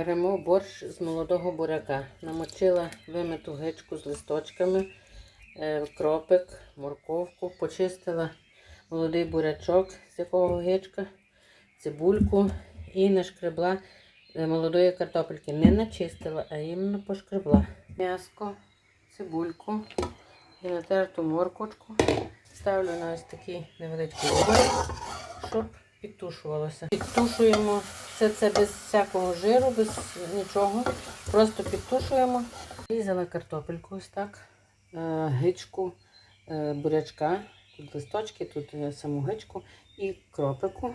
Беремо борщ з молодого буряка. Намочила вимиту гичку з листочками, е, кропик, морковку, почистила молодий бурячок, з якого гичка, цибульку і нашкребла е, молодої картопельки. Не начистила, а іменно пошкребла. М'яско, цибульку і натерту моркочку. Ставлю на ось такий невеличкий вогонь, щоб підтушувалося. Підтушуємо все це без всякого жиру, без нічого. Просто підтушуємо. Різала картопельку ось так, е, гичку е, бурячка, тут листочки, тут е, саму гичку і кропику.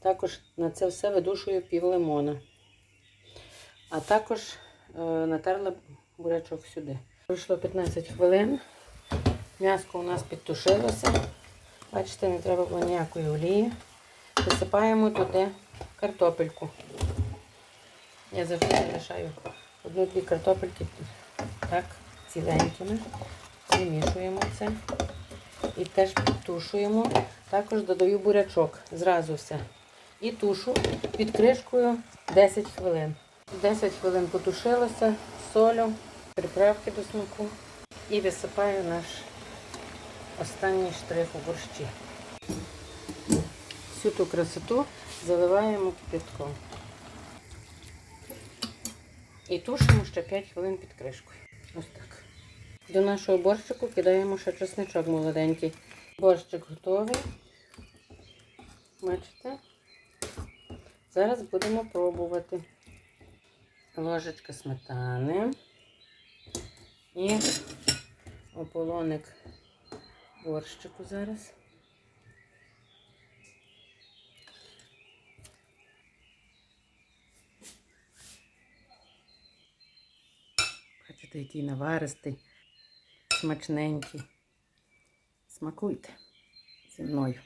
Також на це все видушую пів лимона. А також натерла бурячок сюди. Пройшло 15 хвилин. М'яско у нас підтушилося. Бачите, не треба було ніякої олії. Висипаємо туди картопельку. Я завжди залишаю одну-дві картопельки так, ціленькими. Вимішуємо це. І теж підтушуємо. Також додаю бурячок. Зразу все. І тушу під кришкою 10 хвилин. 10 хвилин потушилося, солю, приправки до смаку. І висипаю наш останній штрих у борщі. Всю ту красоту заливаємо кипятком. І тушимо ще 5 хвилин під кришкою. Ось так. До нашого борщику кидаємо ще чесничок молоденький. Борщик готовий. Бачите? Зараз будемо пробувати. Ложечка сметани і ополоник борщику зараз. Бачите, який наваристий, смачненький. Смакуйте зі мною.